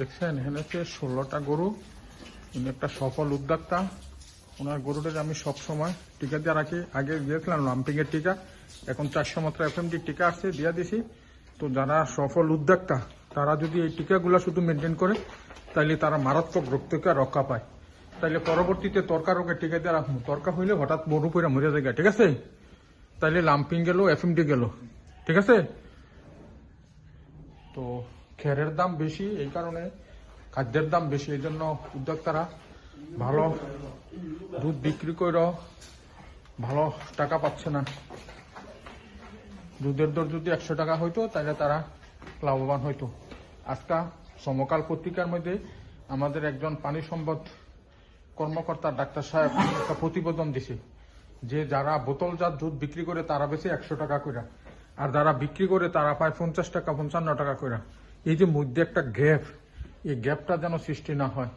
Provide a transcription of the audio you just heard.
দেখছেন, এখানে হচ্ছে ষোলোটা গরু। উনি একটা সফল উদ্যোক্তা। ওনার গরুটার আমি সব সময় টিকা দিয়ে রাখি। আগে দিয়েছিলাম লাম্পিং এর টিকা। এখন চারশো মাত্রা এফ টিকা আসছে, দিয়ে দিছি। তো যারা সফল উদ্যোক্তা, তারা যদি এই টিকাগুলো শুধু মেনটেন করে, তাইলে তারা মারাত্মক রোগ থেকে রক্ষা পায়। তাইলে পরবর্তীতে তরকা রোগের টিকা দিয়ে রাখব। তরকা হইলে হঠাৎ মরু পইরা মরে যায় ঠিক আছে? তাইলে লাম্পিং গেল এফ এম গেল, ঠিক আছে? তো খেরের দাম বেশি, এই কারণে খাদ্যের দাম বেশি, এই জন্য উদ্যোক্তারা ভালো দুধ বিক্রি করে ভালো টাকা পাচ্ছে না। দুধের দর যদি একশো টাকা হইতো, তাহলে তারা লাভবান হইতো। আজকা সমকাল পত্রিকার মধ্যে আমাদের একজন পানি সম্পদ কর্মকর্তা ডাক্তার সাহেব একটা প্রতিবেদন দিছে, যে যারা বোতলজাত দুধ বিক্রি করে তারা বেশি একশো টাকা করে আর যারা বিক্রি করে তারা পায় পঞ্চাশ টাকা, পঞ্চান্ন টাকা করে এই যে মধ্যে একটা গ্যাপ এই গ্যাপটা যেন সৃষ্টি না হয়।